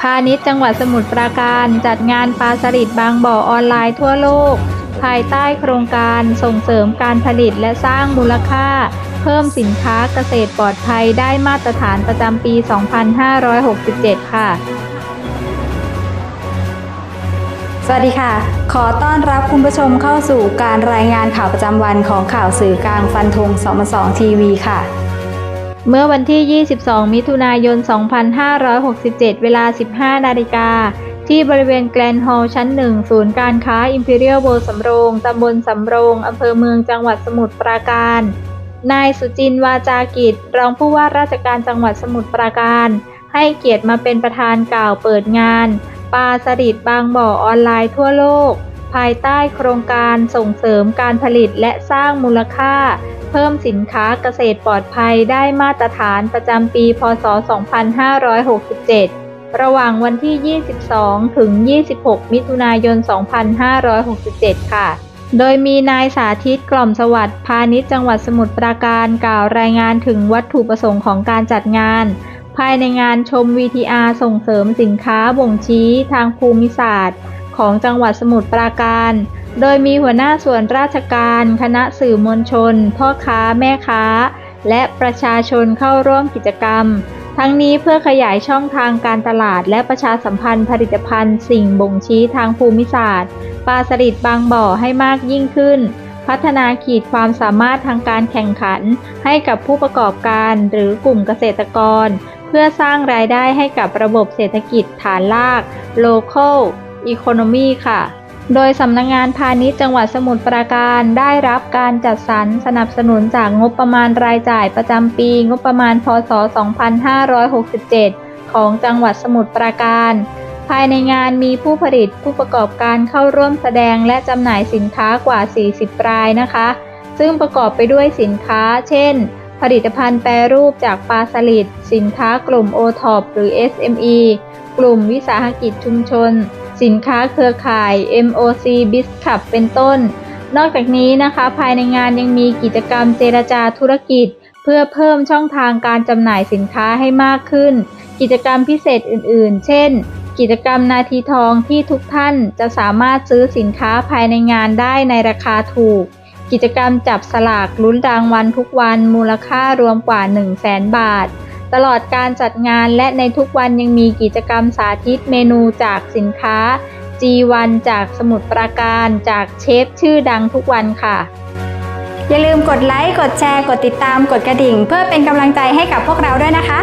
พาณิชย์จังหวัดสมุทรปราการจัดงานปลาสลิดบางบ่อออนไลน์ทั่วโลก ภายใต้โครงการส่งเสริมการผลิตและสร้างมูลค่า เพิ่มสินค้าเกษตรปลอดภัยได้มาตรฐานประจำปี 2567 ค่ะ สวัสดีค่ะ ขอต้อนรับคุณผู้ชมเข้าสู่การรายงานข่าวประจำวันของข่าวสื่อกลางฟันธง2 2ทีวีค่ะ เมื่อวันที่ 22 มิถุนายน 2567 เวลา 15 นาฬิกา ที่บริเวณแกลนด์ฮอลล์ชั้น 1 ศูนย์การค้า Imperial World สำโรง ตำบลสำโรง อำเภอเมืองจังหวัดสมุทรปราการ นายสุจินวาจากิจ รองผู้ว่าราชการจังหวัดสมุทรปราการ ให้เกียรติมาเป็นประธานกล่าวเปิดงานปลาสลิดบางบ่อออนไลน์ทั่วโลก ภายใต้โครงการส่งเสริมการผลิตและสร้างมูลค่า เพิ่มสินค้าเกษตรปลอดภัยได้มาตรฐานประจำปี พศ 2567 ระหว่างวันที่ 22 ถึง 26 มิถุนายน 2567 ค่ะ โดยมีนายสาธิตกล่อมสวัสดิ์พาณิชย์จังหวัดสมุทรปราการกล่าวรายงานถึงวัตถุประสงค์ของการจัดงาน ภายในงานชม VTR ส่งเสริมสินค้าบ่งชี้ทางภูมิศาสตร์ ของจังหวัดสมุทรปราการ โดยมีหัวหน้าส่วนราชการ คณะสื่อมวลชน พ่อค้าแม่ค้า และประชาชนเข้าร่วมกิจกรรม ทั้งนี้เพื่อขยายช่องทางการตลาด และประชาสัมพันธ์ผลิตภัณฑ์ สิ่งบ่งชี้ทางภูมิศาสตร์ปลาสลิดบางบ่อให้มากยิ่งขึ้น พัฒนาขีดความสามารถทางการแข่งขัน ให้กับผู้ประกอบการหรือกลุ่มเกษตรกร เพื่อสร้างรายได้ให้กับระบบเศรษฐกิจฐานราก local economy ค่ะ โดยสำนักงงานพาณิชย์จังหวัดสมุทรปราการได้รับการจัดสรรสนับสนุนจากงบประมาณรายจ่ายประจำปี งบประมาณพศ 2567 ของจังหวัดสมุทรปราการ ภายในงานมีผู้ผลิตผู้ประกอบการเข้าร่วมแสดงและจำหน่ายสินค้ากว่า 40 รายนะคะ ซึ่งประกอบไปด้วยสินค้า เช่น ผลิตภัณฑ์แปรรูปจากปลาสลิดสินค้ากลุ่ม o t o p หรือ SME กลุ่มวิสาหกิจชุมชน สินค้าเครือข่าย MOC b i z c u b เป็นต้น นอกจากนี้นะคะภายในงานยังมีกิจกรรมเจรจาธุรกิจ เพื่อเพิ่มช่องทางการจำหน่ายสินค้าให้มากขึ้น กิจกรรมพิเศษอื่น ๆ เช่น กิจกรรมนาทีทองที่ทุกท่านจะสามารถซื้อสินค้าภายในงานได้ในราคาถูก กิจกรรมจับสลากลุ้นรางวัลทุกวันมูลค่ารวมกว่า 1 0 0 0 0แสนบาท ตลอดการจัดงานและในทุกวันยังมีกิจกรรมสาธิตเมนูจากสินค้า G1 จากสมุดปราการจากเชฟชื่อดังทุกวันค่ะ อย่าลืมกดไลค์ กดแชร์ กดติดตาม กดกระดิ่ง เพื่อเป็นกำลังใจให้กับพวกเราด้วยนะคะ